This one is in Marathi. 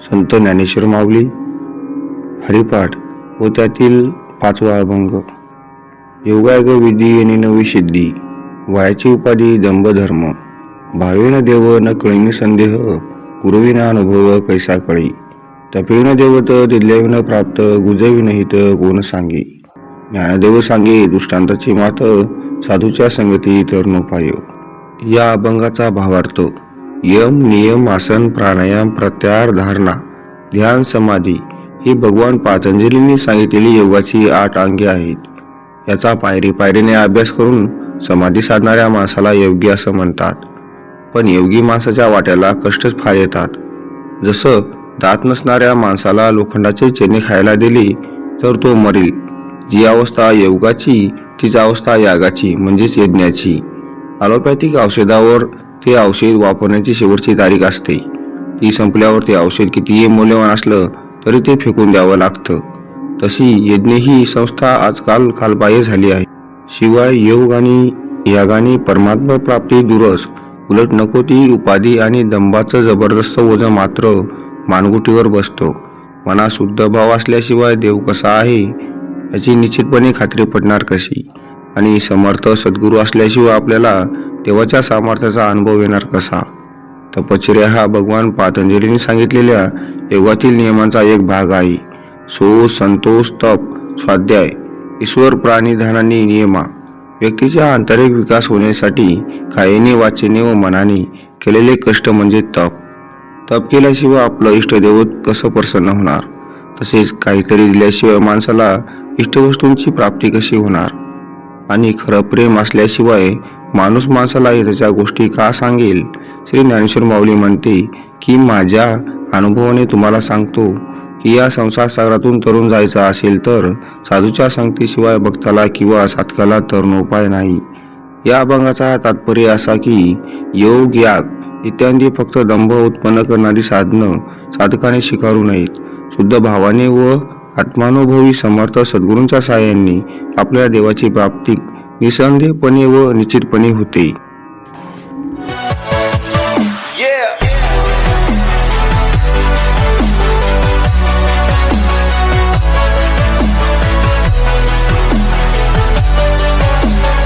संत ज्ञानेश्वर माऊली हरिपाठ व त्यातील पाचवा अभंग. योगायोग विधी आणि नवी सिद्धी वयाची उपाधी दंभधर्म भावेन देव न कळीनी संदेह गुरुविना अनुभव कैसा कळी तपेन देवत दिल्याविन प्राप्त गुजविनहित कोण सांगे. ज्ञानदेव सांगे दृष्टांताची मात साधूच्या संगती तर नोपाय या अभंगाचा भावार्थ यम नियम आसन प्राणायाम प्रत्याहार धारणा ध्यान समाधी ही भगवान पातंजलींनी सांगितलेली योगाची आठ अंगे आहेत. याचा पायरी पायरीने अभ्यास करून समाधी साधणाऱ्या माणसाला योगी असं म्हणतात. पण योगी माणसाच्या वाट्याला कष्टच फार येतात. जसं दात नसणाऱ्या माणसाला लोखंडाचे चेने खायला दिली तर तो मरील. जी अवस्था योगाची तीच अवस्था यागाची म्हणजेच यज्ञाची. ॲलोपॅथिक औषधावर ते औषध वापरण्याची शेवटची तारीख असते. ती संपल्यावर ते औषध कितीही मौल्यवान असलं तरी ते फेकून द्यावं लागतं. तशी यज्ञ ही संस्था आजकाल खालबाह्य झाली आहे. शिवाय योग आणि यागाने परमात्मा प्राप्ती दुरस उलट नको ती उपाधी आणि दंबाचं जबरदस्त वजन मात्र मानगुटीवर बसतो. मना शुद्ध भाव असल्याशिवाय देव कसा आहे याची निश्चितपणे खात्री पडणार कशी? आणि समर्थ सद्गुरू असल्याशिवाय आपल्याला देवाच्या सामर्थ्याचा अनुभव येणार कसा? तपश्चर्या हा भगवान पातंजलीने सांगितलेल्या योगातील नियमांचा एक भाग आहे. सो संतोष तप स्वाध्याय ईश्वर प्राणी नियमा. व्यक्तीचा आंतरिक विकास होण्यासाठी कायेने वाचेने व मनाने केलेले कष्ट म्हणजे तप. तप केल्याशिवाय आपलं इष्टदैवत कसं प्रसन्न होणार? तसेच काहीतरी दिल्याशिवाय माणसाला इष्टवस्तूंची प्राप्ती कशी होणार? आणि खरं प्रेम असल्याशिवाय माणूस माणसाला त्याच्या गोष्टी का सांगेल? श्री ज्ञानेश्वर माऊली म्हणते की माझ्या अनुभवाने तुम्हाला सांगतो की या संसार सागरातून तरुण जायचा असेल तर साधूच्या संगतीशिवाय भक्ताला किंवा साधकाला तरुणोपाय नाही. या अभंगाचा तात्पर्य असा की योग याग इत्यादी फक्त दंभ उत्पन्न करणारी साधनं साधकाने स्वीकारू नयेत. शुद्ध भावाने व आत्मानुभवी समर्थ सद्गुरूंच्या सहाय्याने आपल्या देवाची प्राप्ती निसंदेहपणे व निश्चितपणे होते.